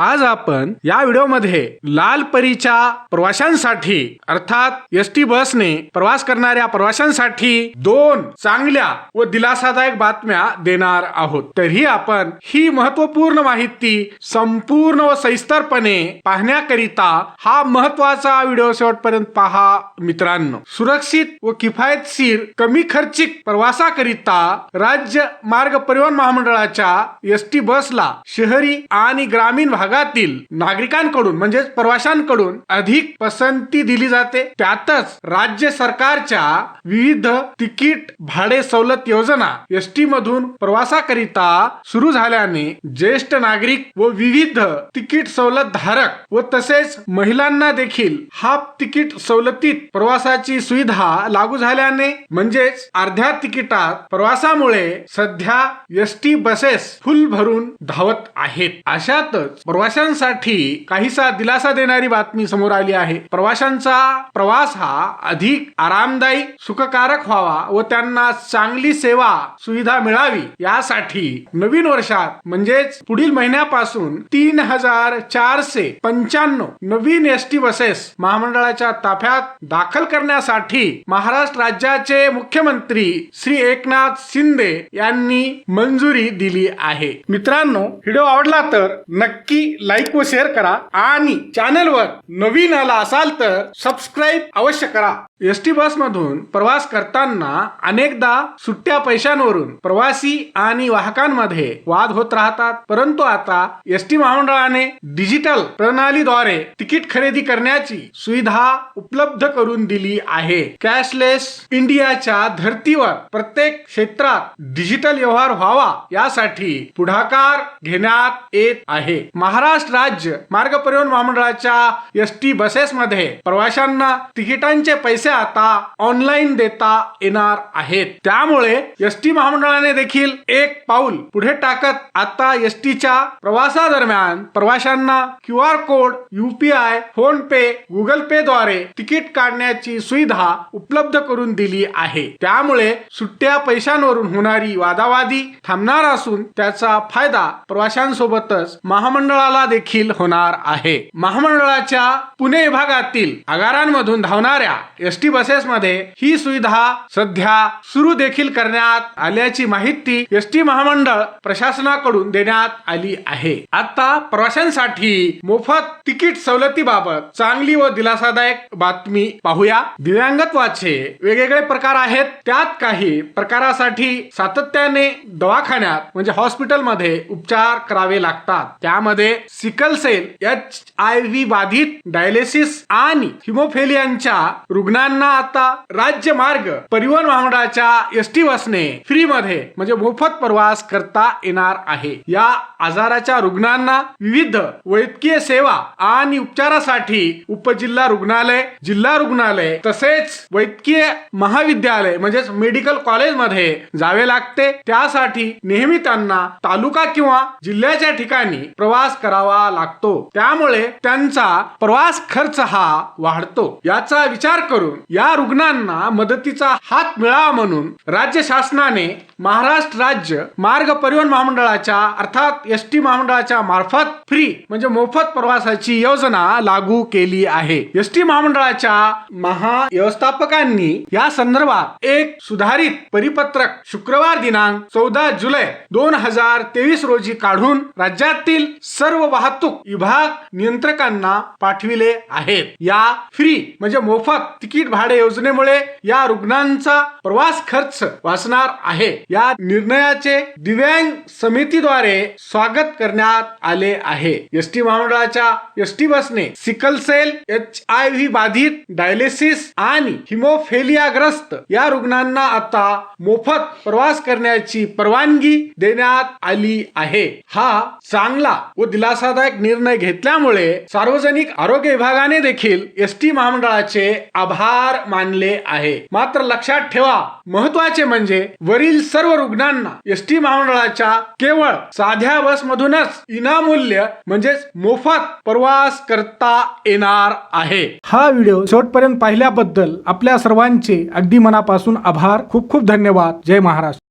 आज आपण या व्हिडिओमध्ये लाल परीच्या प्रवाशांसाठी अर्थात एस टी बसने प्रवास करणाऱ्या प्रवाशांसाठी दोन चांगल्या व दिलासादायक बातम्या देणार आहोत. तरी आपण ही महत्त्वपूर्ण माहिती संपूर्ण व सविस्तरपणे पाहण्याकरिता हा महत्त्वाचा व्हिडिओ शेवटपर्यंत पहा मित्रांनो. सुरक्षित व किफायतशीर कमी खर्चिक प्रवासाकरिता राज्य मार्ग परिवहन महामंडळाच्या एस टी बसला शहरी आणि ग्रामीण भागातील नागरिकांकडून म्हणजेच प्रवाशांकडून अधिक पसंती दिली जाते. त्यातच राज्य सरकारच्या विविध तिकीट भाडे सवलत योजना एस टी मधून प्रवासाकरिता सुरू झाल्याने ज्येष्ठ नागरिक व विविध तिकीट सवलत धारक व तसेच महिलांना देखील हाफ तिकीट सवलतीत प्रवासाची सुविधा लागू झाल्याने म्हणजेच अर्ध्या तिकिटात प्रवासामुळे सध्या एस टी बसेस फुल भरून धावत आहेत. अशातच प्रवाशांसाठी काहीसा दिलासा देणारी बातमी समोर आली आहे. प्रवाशांचा प्रवास हा अधिक आरामदायी सुखकारक व्हावा व त्यांना चांगली सेवा सुविधा मिळावी यासाठी नवीन वर्षात म्हणजेच पुढील महिन्यापासून तीन हजार चारशे पंच्याण्णव नवीन एस टी बसेस महामंडळाच्या ताफ्यात दाखल करण्यासाठी महाराष्ट्र राज्याचे मुख्यमंत्री श्री एकनाथ शिंदे यांनी मंजुरी दिली आहे. मित्रांनो व्हिडिओ आवडला तर नक्की लाईक व शेअर करा आणि चॅनलवर नवीन आला असाल तर सबस्क्राईब अवश्य करा. एस टी बस मधून प्रवास करताना अनेकदा सुट्ट्या पैशांवरून प्रवासी आणि वाहकांमध्ये वाद होत राहतात. परंतु आता एस टी महामंडळाने डिजिटल प्रणालीद्वारे तिकीट खरेदी करण्याची सुविधा उपलब्ध करून दिली आहे. कॅशलेस इंडियाच्या धर्तीवर प्रत्येक क्षेत्रात डिजिटल व्यवहार व्हावा यासाठी पुढाकार घेण्यात येत आहे. महाराष्ट्र राज्य मार्ग परिवहन महामंडळाच्या एस टी बसेसमध्ये प्रवाशांना तिकिटांचे पैसे आता ऑनलाईन देता येणार आहेत. त्यामुळे एस टी महामंडळाने देखील एक पाऊल पुढे टाकत आता एस टीच्या प्रवासादरम्यान प्रवाशांना Q R code UPI PhonePe Google Pay द्वारे तिकीट काढण्याची सुविधा उपलब्ध करून दिली आहे. त्यामुळे सुट्ट्या पैशांवरून होणारी वादावादी थांबणार असून त्याचा फायदा प्रवाशांसोबतच महामंडळ महामंडळाला देखील होणार आहे. महामंडळाच्या पुणे विभागातील आगारांमधून धावणाऱ्या एस टी बसेसमध्ये ही सुविधा सध्या सुरू देखील करण्यात आल्याची माहिती एस टी महामंडळ प्रशासनाकडून देण्यात आली आहे. आता प्रवाशांसाठी मोफत तिकीट सवलतीबाबत चांगली व दिलासादायक बातमी पाहूया. दिव्यांगत्वाचे वेगवेगळे प्रकार आहेत. त्यात काही प्रकारासाठी सातत्याने दवाखान्यात म्हणजे हॉस्पिटलमध्ये उपचार करावे लागतात. त्यामध्ये sickle cell H I V बाधित डायलिसिस आणि हिमोफेलियांच्या रुग्णांना आता राज्य मार्ग परिवहन महामंडळाच्या एस टी बसने फ्री मध्ये म्हणजे मोफत प्रवास करता येणार आहे. या आजाराच्या रुग्णांना विविध वैद्यकीय सेवा आणि उपचारासाठी उपजिल्हा रुग्णालय जिल्हा रुग्णालय तसेच वैद्यकीय महाविद्यालय म्हणजेच मेडिकल कॉलेजमध्ये जावे लागते. त्यासाठी नेहमी त्यांना तालुका किंवा जिल्ह्याच्या ठिकाणी प्रवास करावा लागतो. त्यामुळे त्यांचा प्रवास खर्च हा वाढतो. याचा विचार करून या रुग्णांना मदतीचा हात मिळावा म्हणून राज्य शासनाने महाराष्ट्र राज्य मार्ग परिवहन महामंडळाच्या अर्थात एस टी महामंडळाच्या मार्फत फ्री म्हणजे मोफत प्रवासाची योजना लागू केली आहे. एस टी महामंडळाच्या महाव्यवस्थापकांनी या संदर्भात एक सुधारित परिपत्रक शुक्रवार दिनांक चौदा जुलै दोन हजार तेवीस रोजी काढून राज्यातील सर्व वाहतूक विभाग नियंत्रकांना पाठविले आहेत. या फ्री म्हणजे मोफत तिकीट भाडे योजनेमुळे या रुग्णांचा प्रवास खर्च वाचणार आहे. या निर्णयाचे दिव्यांग समितीद्वारे स्वागत करण्यात आले आहे. एस टी महामंडळाच्या एस टी बसने sickle cell H I V बाधित डायलिसिस आणि हिमोफेलियाग्रस्त या रुग्णांना आता मोफत प्रवास करण्याची परवानगी देण्यात आली आहे. हा चांगला व दिलासादायक निर्णय घेतल्यामुळे सार्वजनिक आरोग्य विभागाने देखील एस टी महामंडळाचे आभार मानले आहे. मात्र लक्षात ठेवा महत्त्वाचे म्हणजे वरील सर्व रुग्णांना एस टी महामंडळाच्या केवळ साध्या बस मधूनच इनामूल्य म्हणजेच मोफत प्रवास करता येणार आहे. हा व्हिडिओ शेवटपर्यंत पाहिल्याबद्दल आपल्या सर्वांचे अगदी मनापासून आभार खूप खूप धन्यवाद. जय महाराष्ट्र.